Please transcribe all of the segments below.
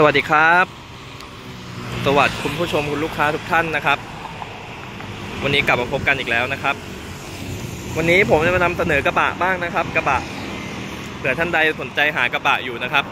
สวัสดีครับ สวัสดีคุณผู้ชมคุณลูกค้าทุกท่านนะครับ วันนี้กลับมาพบกันอีกแล้วนะครับ วันนี้ผมจะมานำเสนอกระบะบ้างนะครับ กระบะเผื่อท่านใดสนใจหากระบะอยู่นะครับ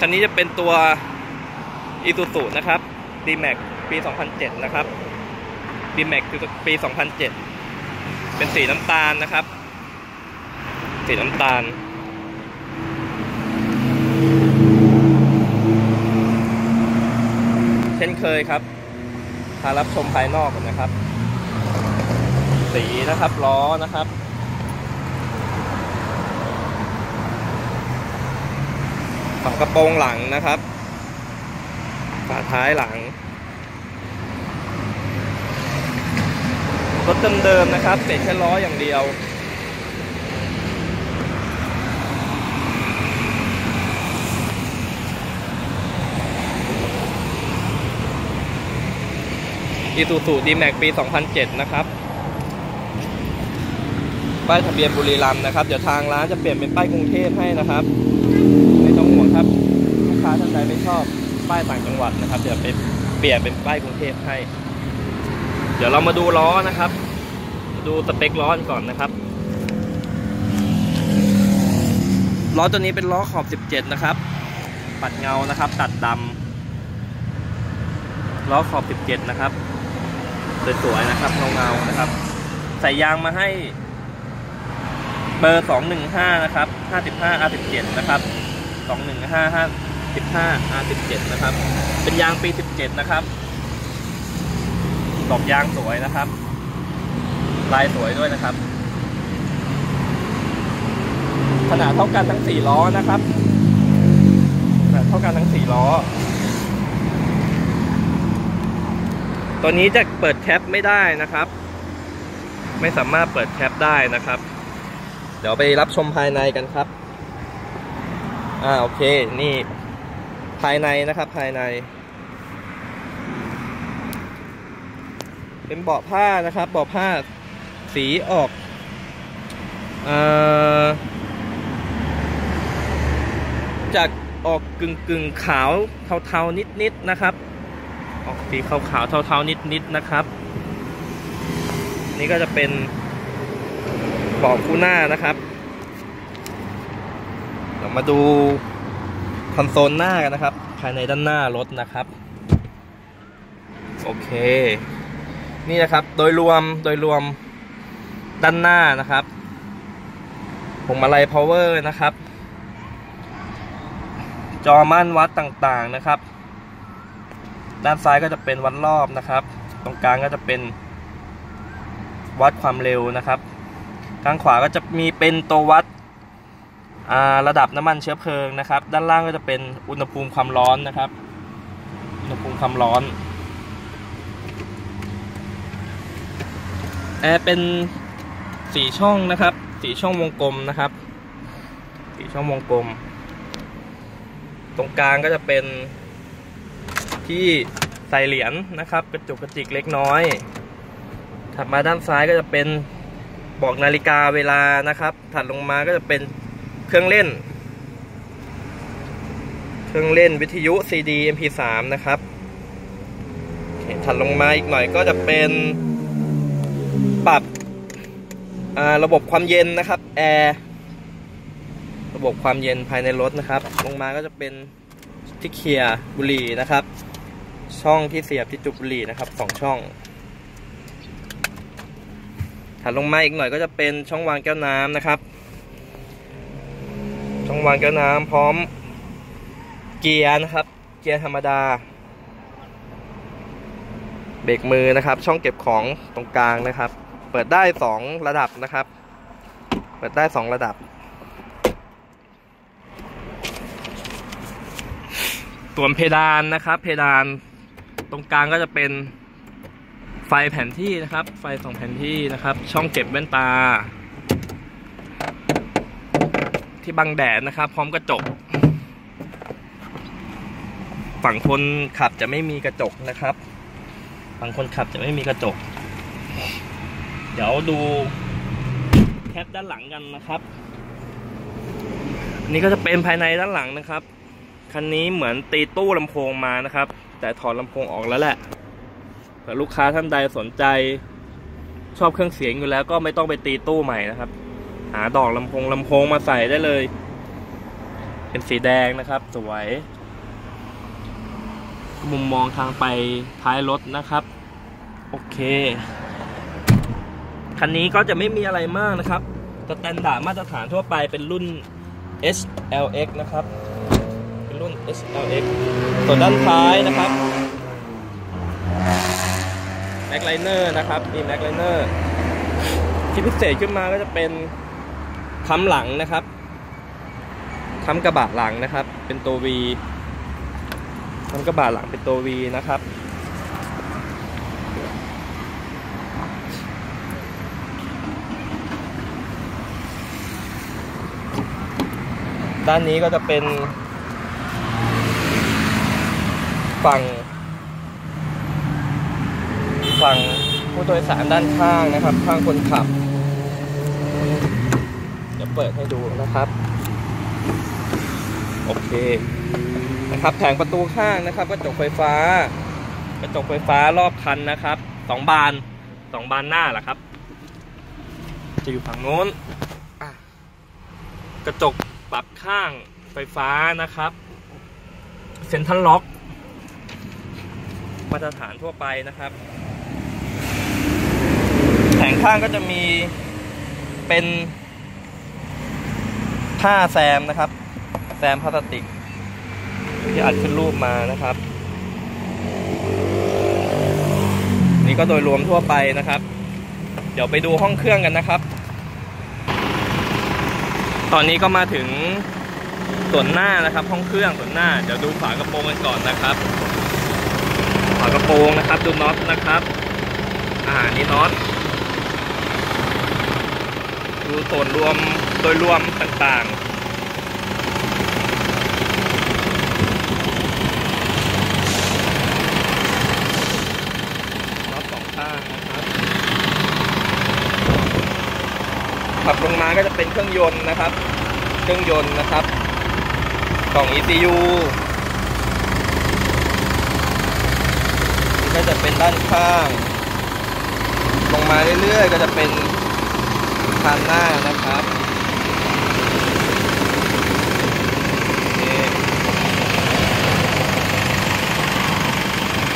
คันนี้จะเป็นตัว i s u z u นะครับ D-Max ปี 2007 นะครับ D-Max คือปี 2007 เป็นสีน้ำตาลนะครับ สีน้ำตาล ช่นเคยครับพารับชมภายนอกก่อนนะครับ สีนะครับล้อนะครับ ฝากระโปรงหลังนะครับ ฝาท้ายหลัง รถเดิมๆนะครับเศษแค่ล้ออย่างเดียว อีซูซูดีแม็กปี 2007 นะครับ ป้ายทะเบียนบุรีรัมย์นะครับ เดี๋ยวทางร้านจะเปลี่ยนเป็นป้ายกรุงเทพให้นะครับ ไม่ต้องห่วงครับ ลูกค้าท่านใดไม่ชอบป้ายต่างจังหวัดนะครับ เดี๋ยวไปเปลี่ยนเป็นป้ายกรุงเทพให้ เดี๋ยวเรามาดูล้อนะครับ ดูสเปคล้อก่อนนะครับ ล้อตัวนี้เป็นล้อขอบ 17 นะครับ ปัดเงานะครับ ตัดดำล้อขอบ 17 นะครับ สวยๆนะครับเงาๆนะครับ ใส่ยางมาให้ เบอร์215นะครับ55 R17 นะครับ215 55 R17 นะครับ เป็นยางปี17นะครับดอกยางสวยนะครับ ลายสวยด้วยนะครับ ขนาดเท่ากันทั้ง4ล้อนะครับขนาดเท่ากันทั้ง4ล้อ ตัวนี้จะเปิดแคปไม่ได้นะครับ ไม่สามารถเปิดแคปได้นะครับ เดี๋ยวไปรับชมภายในกันครับ อ่าโอเค นี่ภายในนะครับภายใน เป็นเบาะผ้านะครับเบาะผ้าสีออกเอ่อจากออกกึ่งกึ่งขาวเทาๆนิดๆนะครับ ออกสีขาวๆเทาๆนิดๆนะครับ นี่ก็จะเป็นเบาะคู่หน้านะครับเดี๋ยวมาดูคอนโซลหน้ากันนะครับ ภายในด้านหน้ารถนะครับ โอเค นี่นะครับโดยรวมโดยรวมด้านหน้านะครับพวงมาลัย power นะครับ จอม่านวัดต่างๆนะครับ ด้านซ้ายก็จะเป็นวัดรอบนะครับ ตรงกลางก็จะเป็นวัดความเร็วนะครับ ข้างขวาก็จะมีเป็นตัววัดระดับน้ำมันเชื้อเพลิงนะครับ ด้านล่างก็จะเป็นอุณหภูมิความร้อนนะครับ อุณหภูมิความร้อนแอร์เป็นสีช่องนะครับสีช่องวงกลมนะครับสีช่องวงกลม ตรงกลางก็จะเป็น ที่ใส่เหรียญนะครับ กระจุกกระจิกเล็กน้อย ถัดมาด้านซ้ายก็จะเป็นบอกนาฬิกาเวลานะครับ ถัดลงมาก็จะเป็นเครื่องเล่น เครื่องเล่นวิทยุ CD MP3 นะครับถัดลงมาอีกหน่อยก็จะเป็นปรับระบบความเย็นนะครับแอร์ระบบความเย็นภายในรถนะครับ ลงมาก็จะเป็นที่เคลียร์บุหรี่นะครับ ช่องที่เสียบที่จุบุหรี่นะครับสองช่องถัดลงมาอีกหน่อยก็จะเป็นช่องวางแก้วน้ำนะครับ ช่องวางแก้วน้ำพร้อมเกียร์นะครับ เกียร์ธรรมดา เบรกมือนะครับ ช่องเก็บของตรงกลางนะครับ เปิดได้สองระดับนะครับ เปิดได้สองระดับตัวเพดานนะครับ เพดาน ตรงกลางก็จะเป็นไฟแผนที่นะครับ ไฟสองแผนที่นะครับ ช่องเก็บแว่นตา ที่บังแดดนะครับ พร้อมกระจก ฝั่งคนขับจะไม่มีกระจกนะครับ ฝั่งคนขับจะไม่มีกระจก เดี๋ยวดูแคปด้านหลังกันนะครับ นี่ก็จะเป็นภายในด้านหลังนะครับคันนี้เหมือนตีตู้ลำโพงมานะครับ แต่ถอดลำโพงออกแล้วแหละเผื่อลูกค้าท่านใดสนใจ ชอบเครื่องเสียงอยู่แล้วก็ไม่ต้องไปตีตู้ใหม่นะครับ หาดอกลำโพงลำโพงมาใส่ได้เลย เป็นสีแดงนะครับ สวย มุมมองทางไปท้ายรถนะครับ โอเค คันนี้ก็จะไม่มีอะไรมากนะครับสแตนดาร์ดมาตรฐานทั่วไปเป็นรุ่น SLX นะครับ รุ่น SLX ส่วนด้านท้ายนะครับแม็กไลเนอร์นะครับมีแม็กไลเนอร์ที่พิเศษขึ้นมาก็จะเป็นค้ำหลังนะครับค้ำกระบะหลังนะครับ เป็นตัว V ค้ำกระบะหลังเป็นตัว V นะครับด้านนี้ก็จะเป็น ฝั่งฝั่งผู้โดยสารด้านข้างนะครับ ข้างคนขับ เดี๋ยวเปิดให้ดูนะครับ โอเคนะครับแผงประตูข้างนะครับกระจกไฟฟ้ากระจกไฟฟ้ารอบคันนะครับสองบานสองบานหน้าแหละครับ จะอยู่ฝั่งโน้นกระจกปรับข้างไฟฟ้านะครับเซ็นทรัลล็อก มาตรฐานทั่วไปนะครับ แผงข้างก็จะมีเป็นผ้าแซมนะครับ แซมพลาสติก ที่อัดขึ้นรูปมานะครับ นี่ก็โดยรวมทั่วไปนะครับ เดี๋ยวไปดูห้องเครื่องกันนะครับ ตอนนี้ก็มาถึงส่วนหน้านะครับ ห้องเครื่องส่วนหน้า เดี๋ยวดูฝากระโปรงกันก่อนนะครับ ฝากระโปรงนะครับ ดูน็อตนะครับ อ่านี่น็อต ดูส่วนรวมโดยรวมต่างๆน็อตสองข้างนะครับขับลงมาก็จะเป็นเครื่องยนต์นะครับ เครื่องยนต์นะครับ กล่อง ECU ก็จะเป็นด้านข้าง ลงมาเรื่อยๆ ก็จะเป็นคานหน้านะครับ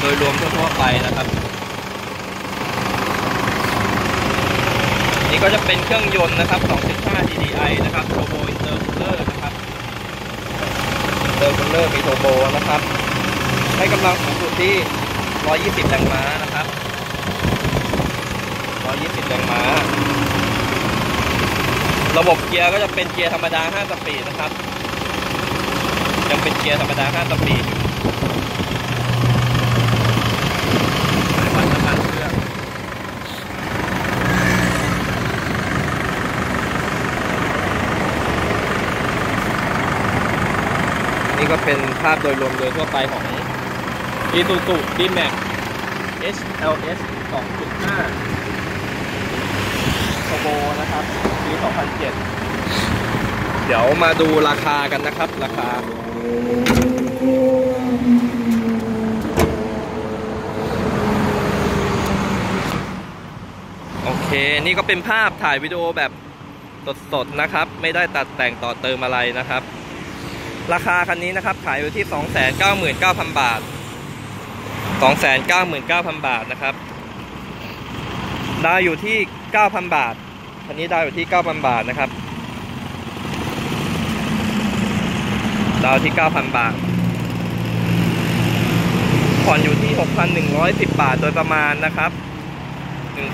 โดยรวมทั่วๆไปนะครับ นี่ก็จะเป็นเครื่องยนต์นะครับ 2.5 DDI นะครับ Turbo Intercooler นะครับ Intercooler มี Turbo นะครับ ให้กำลังสูงสุดที่ 120แรงม้านะครับ120แรงม้า ระบบเกียร์ก็จะเป็นเกียร์ธรรมดา 5 สปีดนะครับ ยังเป็นเกียร์ธรรมดา 5 สปีดนี่ก็เป็นภาพโดยรวมโดยทั่วไปของ Isuzu D-Max HLS 2.5 Turbo นะครับปี2007 เดี๋ยวมาดูราคากันนะครับ ราคา โอเค นี่ก็เป็นภาพถ่ายวิดีโอแบบสดๆนะครับ ไม่ได้ตัดแต่งต่อเติมอะไรนะครับ ราคาคันนี้นะครับ ขายอยู่ที่ 299,000 บาท 299,000 บาทนะครับ ดาวอยู่ที่ 9,000 บาทคันนี้ดาวอยู่ที่ 9,000 บาทนะครับ ดาวที่ 9,000 บาท ผ่อนอยู่ที่ 6,110 บาทโดยประมาณนะครับ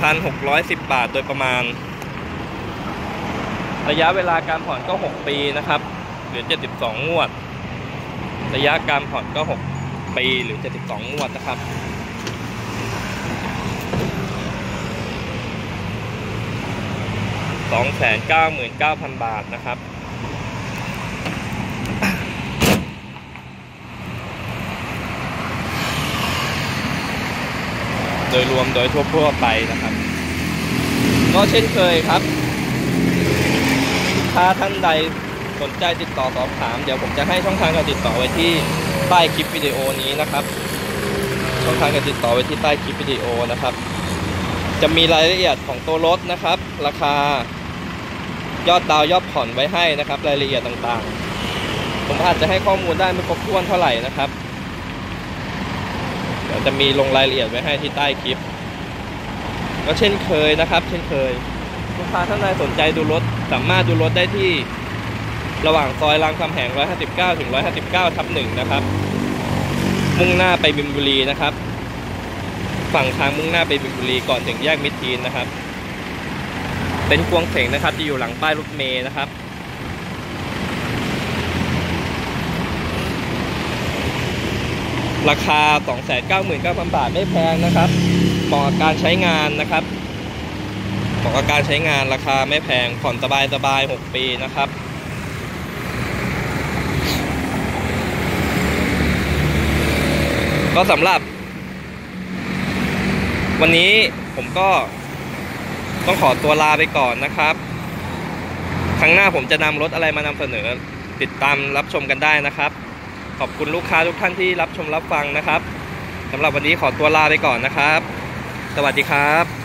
1,610 บาทโดยประมาณ ระยะเวลาการผ่อนก็ 6 ปีนะครับหรือ 72 งวด ระยะการผ่อนก็ 6 ปีหรือ 72งวดนะครับ299,000บาทนะครับ โดยรวมโดยทั่วๆไปนะครับ ก็เช่นเคยครับ ถ้าท่านใดสนใจติดต่อสอบถาม เดี๋ยวผมจะให้ช่องทางการติดต่อไว้ที่ ใต้คลิปวิดีโอนี้นะครับ ช่องทางการติดต่อไว้ที่ใต้คลิปวิดีโอนะครับ จะมีรายละเอียดของตัวรถนะครับ ราคายอดดาวยอดผ่อนไว้ให้นะครับ รายละเอียดต่างๆ ผมอาจจะให้ข้อมูลได้ไม่ครบถ้วนเท่าไหร่นะครับเดี๋ยวจะมีลงรายละเอียดไว้ให้ที่ใต้คลิป ก็เช่นเคยนะครับ เช่นเคยลูกค้าท่านใดสนใจดูรถสามารถดูรถได้ที่ ระหว่างซอยรามคำแหง 159 ถึง 159 ทับหนึ่งนะครับ มุ่งหน้าไปบินบุรีนะครับ ฝั่งทางมุ่งหน้าไปบินบุรีก่อนถึงแยกมิตรทีนนะครับ เป็นกวงเสงนะครับจะอยู่หลังป้ายรถเมย์นะครับราคา 299,000 บาทไม่แพงนะครับ เหมาะกับการใช้งานนะครับ เหมาะกับการใช้งานราคาไม่แพง ผ่อนสบายสบาย 6 ปีนะครับ ก็สำหรับ วันนี้ผมก็ต้องขอตัวลาไปก่อนนะครับ ครั้งหน้าผมจะนำรถอะไรมานำเสนอติดตามรับชมกันได้นะครับ ขอบคุณลูกค้าทุกท่านที่รับชมรับฟังนะครับสำหรับวันนี้ขอตัวลาไปก่อนนะครับ สวัสดีครับ